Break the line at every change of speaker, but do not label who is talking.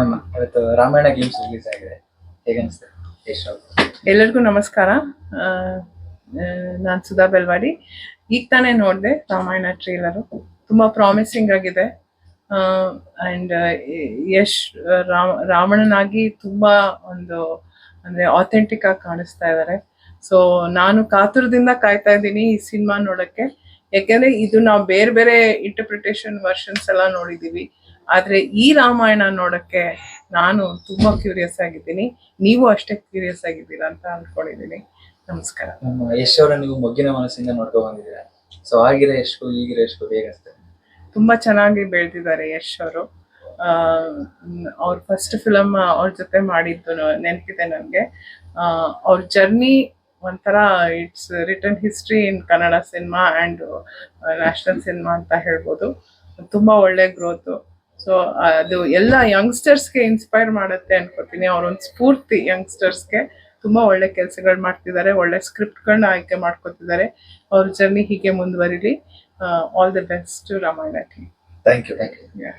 ಇವತ್ತು Ramayana games release ಆಗಿದೆ. ಹೇಗೆ ಅನಿಸ್ತದೆ
ಎಲ್ಲರಿಗೂ ನಮಸ್ಕಾರ. ನಾನು ಸುಧಾ ಬೆಲ್ವಾಡಿ. ಈಗ ತಾನೇ ನೋಡಿದೆ ರಾಮಾಯಣ ಟ್ರೇಲರು ತುಂಬಾ ಪ್ರಾಮಿಸಿಂಗ್ ಆಗಿದೆ. ಅಂಡ್ ಯಶ್ ರಾಮ, ರಾವಣನಾಗಿ ತುಂಬ ಒಂದು, ಅಂದ್ರೆ ಆಥೆಂಟಿಕ್ ಆಗಿ ಕಾಣಿಸ್ತಾ ಇದ್ದಾರೆ ಸೊ ನಾನು ಕಾತುರದಿಂದ ಕಾಯ್ತಾ ಇದ್ದೀನಿ ಈ ಸಿನಿಮಾ ನೋಡೋಕ್ಕೆ. ಯಾಕೆಂದರೆ ಇದು ನಾವು ಬೇರೆ ಬೇರೆ ಇಂಟರ್ಪ್ರಿಟೇಷನ್ ವರ್ಷನ್ಸ್ ಎಲ್ಲ ನೋಡಿದೀವಿ. ಆದ್ರೆ ಈ ರಾಮಾಯಣ ನೋಡಕ್ಕೆ ನಾನು ತುಂಬಾ ಕ್ಯೂರಿಯಸ್ ಆಗಿದ್ದೀನಿ. ನೀವು ಅಷ್ಟೇ ಕ್ಯೂರಿಯಸ್ ಆಗಿದ್ದೀರಾ ಅಂತ ಅಂದ್ಕೊಂಡಿದ್ದೀನಿ ನಮಸ್ಕಾರ.
ನಮ್ಮ ಯಶ್ ಅವರ ನೀವು ಮೊಗ್ಗಿನ ಮನಸ್ಸಿಂದ ನೋಡ್ಕೊ ಬಂದಿದ್ದೀರಾ? ಸೊ ಆಗಿರೋ ಯಶ್ ಈಗಿರೋ ಯಶ್ಕು ಹೇಗೆ
ತುಂಬಾ ಚೆನ್ನಾಗಿ ಬೆಳೆದಿದ್ದಾರೆ ಯಶ್ ಅವರು ಅವ್ರ ಫಸ್ಟ್ ಫಿಲಮ್ ಅವ್ರ ಜೊತೆ ಮಾಡಿದ್ದು ನೆನಪಿದೆ ನನಗೆ. ಅವ್ರ ಜರ್ನಿ ಒಂಥರ it's return history in Kannada cinema and national cinema ಅಂತ ಹೇಳ್ಬೋದು. ತುಂಬ ಒಳ್ಳೆ ಗ್ರೋತು ಸೊ ಅದು ಎಲ್ಲ ಯಂಗ್ಸ್ಟರ್ಸ್ಗೆ ಇನ್ಸ್ಪೈರ್ ಮಾಡುತ್ತೆ ಅನ್ಕೋತೀನಿ. ಅವ್ರೊಂದು ಸ್ಫೂರ್ತಿ ಯಂಗ್ಸ್ಟರ್ಸ್ಗೆ ತುಂಬ ಒಳ್ಳೆ ಕೆಲಸಗಳು ಮಾಡ್ತಿದ್ದಾರೆ ಒಳ್ಳೆ ಸ್ಕ್ರಿಪ್ಟ್ಗಳನ್ನ ಆಯ್ಕೆ ಮಾಡ್ಕೊತಿದ್ದಾರೆ. ಅವ್ರ ಜರ್ನಿ ಹೀಗೆ ಮುಂದುವರಿಲಿ. All the best Ramayana
thank you thank you.